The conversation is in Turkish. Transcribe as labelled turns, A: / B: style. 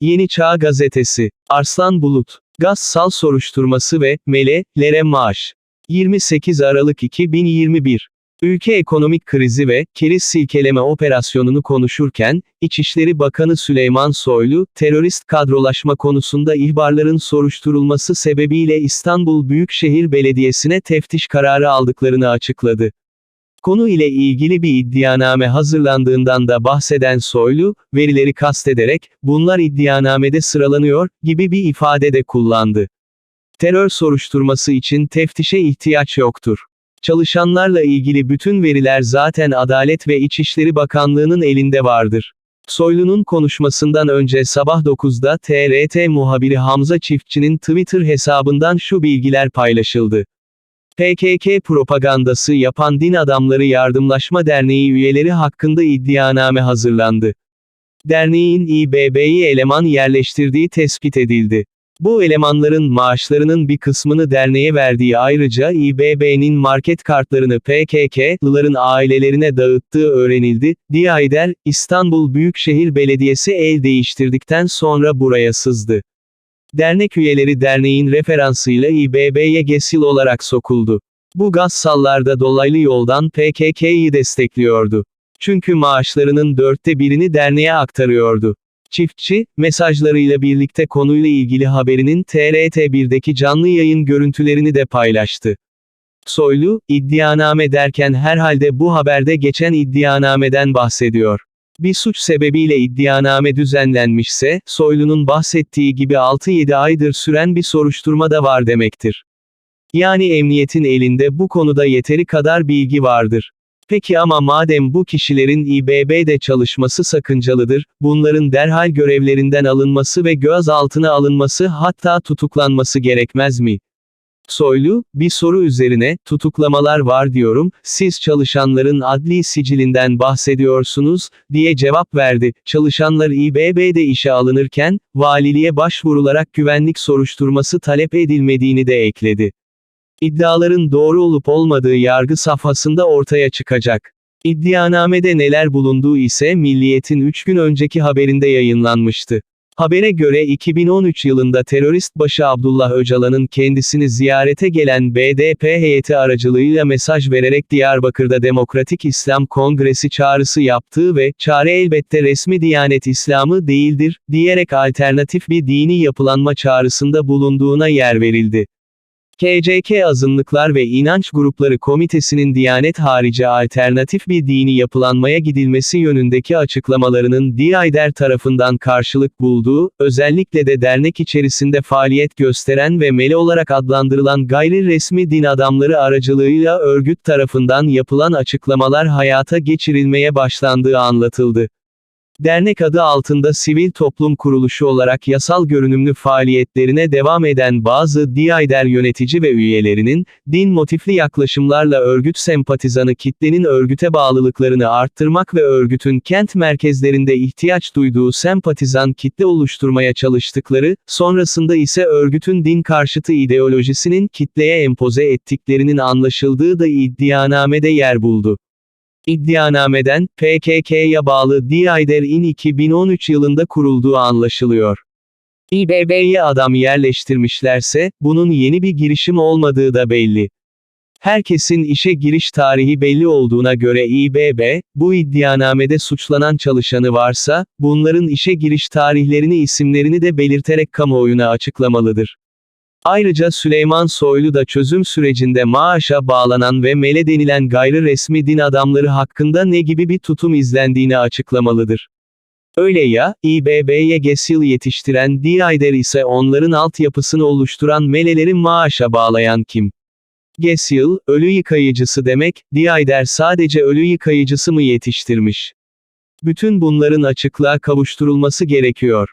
A: Yeni Çağ Gazetesi. Arslan Bulut. Gaz sal soruşturması ve mele, maaş. 28 Aralık 2021. Ülke ekonomik krizi ve keriz silkeleme operasyonunu konuşurken, İçişleri Bakanı Süleyman Soylu, terörist kadrolaşma konusunda ihbarların soruşturulması sebebiyle İstanbul Büyükşehir Belediyesi'ne teftiş kararı aldıklarını açıkladı. Konu ile ilgili bir iddianame hazırlandığından da bahseden Soylu, verileri kastederek, bunlar iddianamede sıralanıyor, gibi bir ifade de kullandı. Terör soruşturması için teftişe ihtiyaç yoktur. Çalışanlarla ilgili bütün veriler zaten Adalet ve İçişleri Bakanlığı'nın elinde vardır. Soylu'nun konuşmasından önce sabah 9'da TRT muhabiri Hamza Çiftçi'nin Twitter hesabından şu bilgiler paylaşıldı. PKK propagandası yapan Din Adamları Yardımlaşma Derneği üyeleri hakkında iddianame hazırlandı. Derneğin İBB'yi eleman yerleştirdiği tespit edildi. Bu elemanların maaşlarının bir kısmını derneğe verdiği ayrıca İBB'nin market kartlarını PKK'lıların ailelerine dağıttığı öğrenildi. Diayder, İstanbul Büyükşehir Belediyesi el değiştirdikten sonra buraya sızdı. Dernek üyeleri derneğin referansıyla İBB'ye olarak sokuldu. Bu gassallarda dolaylı yoldan PKK'yı destekliyordu. Çünkü maaşlarının dörtte birini derneğe aktarıyordu. Çiftçi, mesajlarıyla birlikte konuyla ilgili haberinin TRT1'deki canlı yayın görüntülerini de paylaştı. Soylu, iddianame derken herhalde bu haberde geçen iddianameden bahsediyor. Bir suç sebebiyle iddianame düzenlenmişse, Soylu'nun bahsettiği gibi 6-7 aydır süren bir soruşturma da var demektir. Yani emniyetin elinde bu konuda yeteri kadar bilgi vardır. Peki ama madem bu kişilerin İBB'de çalışması sakıncalıdır, bunların derhal görevlerinden alınması ve gözaltına alınması hatta tutuklanması gerekmez mi? Soylu, bir soru üzerine, tutuklamalar var diyorum, siz çalışanların adli sicilinden bahsediyorsunuz, diye cevap verdi. Çalışanlar İBB'de işe alınırken, valiliğe başvurularak güvenlik soruşturması talep edilmediğini de ekledi. İddiaların doğru olup olmadığı yargı safhasında ortaya çıkacak. İddianamede neler bulunduğu ise Milliyet'in 3 gün önceki haberinde yayınlanmıştı. Habere göre 2013 yılında terörist başı Abdullah Öcalan'ın kendisini ziyarete gelen BDP heyeti aracılığıyla mesaj vererek Diyarbakır'da Demokratik İslam Kongresi çağrısı yaptığı ve, çare elbette resmi Diyanet İslamı değildir, diyerek alternatif bir dini yapılanma çağrısında bulunduğuna yer verildi. KCK Azınlıklar ve İnanç Grupları Komitesi'nin Diyanet harici alternatif bir dini yapılanmaya gidilmesi yönündeki açıklamalarının DİAYDER tarafından karşılık bulduğu, özellikle de dernek içerisinde faaliyet gösteren ve meli olarak adlandırılan gayri resmi din adamları aracılığıyla örgüt tarafından yapılan açıklamalar hayata geçirilmeye başlandığı anlatıldı. Dernek adı altında sivil toplum kuruluşu olarak yasal görünümlü faaliyetlerine devam eden bazı DİAYDER yönetici ve üyelerinin, din motifli yaklaşımlarla örgüt sempatizanı kitlenin örgüte bağlılıklarını arttırmak ve örgütün kent merkezlerinde ihtiyaç duyduğu sempatizan kitle oluşturmaya çalıştıkları, sonrasında ise örgütün din karşıtı ideolojisinin kitleye empoze ettiklerinin anlaşıldığı da iddianamede yer buldu. İddianameden, PKK'ya bağlı DİAYDER'in 2013 yılında kurulduğu anlaşılıyor. İBB'ye adam yerleştirmişlerse, bunun yeni bir girişim olmadığı da belli. Herkesin işe giriş tarihi belli olduğuna göre İBB, bu iddianamede suçlanan çalışanı varsa, bunların işe giriş tarihlerini isimlerini de belirterek kamuoyuna açıklamalıdır. Ayrıca Süleyman Soylu da çözüm sürecinde maaşa bağlanan ve mele denilen gayri resmi din adamları hakkında ne gibi bir tutum izlendiğini açıklamalıdır. Öyle ya, İBB'ye GESİL yetiştiren DİAYDER ise onların altyapısını oluşturan meleleri maaşa bağlayan kim? GESİL, ölü yıkayıcısı demek, DİAYDER sadece ölü yıkayıcısı mı yetiştirmiş? Bütün bunların açıklığa kavuşturulması gerekiyor.